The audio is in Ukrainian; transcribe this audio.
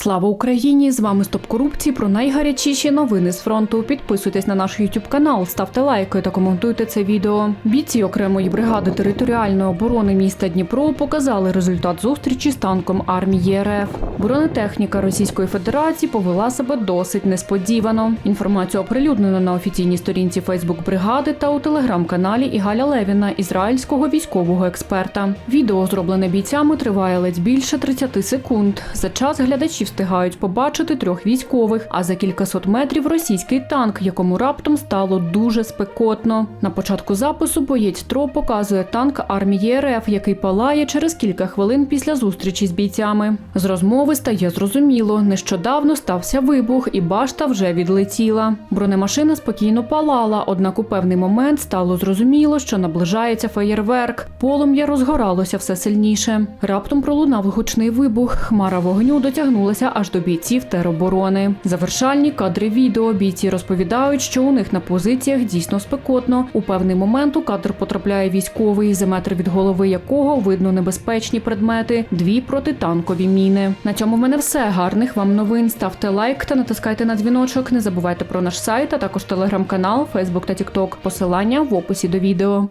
Слава Україні! З вами Стоп корупції про найгарячіші новини з фронту. Підписуйтесь на наш YouTube канал, ставте лайки та коментуйте це відео. Бійці окремої бригади територіальної оборони міста Дніпро показали результат зустрічі з танком армії РФ. Бронетехніка Російської Федерації повела себе досить несподівано. Інформацію оприлюднено на офіційній сторінці Фейсбук бригади та у телеграм-каналі Ігаля Левіна, ізраїльського військового експерта. Відео зроблене бійцями триває ледь більше 30 секунд. За час глядачі встигають побачити трьох військових, а за кількасот метрів російський танк, якому раптом стало дуже спекотно. На початку запису боєць ТРО показує танк армії РФ, який палає через кілька хвилин після зустрічі з бійцями. З розмови стає зрозуміло, нещодавно стався вибух, і башта вже відлетіла. Бронемашина спокійно палала, однак у певний момент стало зрозуміло, що наближається феєрверк. Полум'я розгоралося все сильніше. Раптом пролунав гучний вибух. Хмара вогню дотягнулася аж до бійців тероборони. Завершальні кадри відео бійці розповідають, що у них на позиціях дійсно спекотно. У певний момент у кадр потрапляє військовий, за метр від голови якого видно небезпечні предмети, дві протитанкові міни. На цьому в мене все. Гарних вам новин. Ставте лайк та натискайте на дзвіночок. Не забувайте про наш сайт, а також телеграм-канал, Фейсбук та Тікток. Посилання в описі до відео.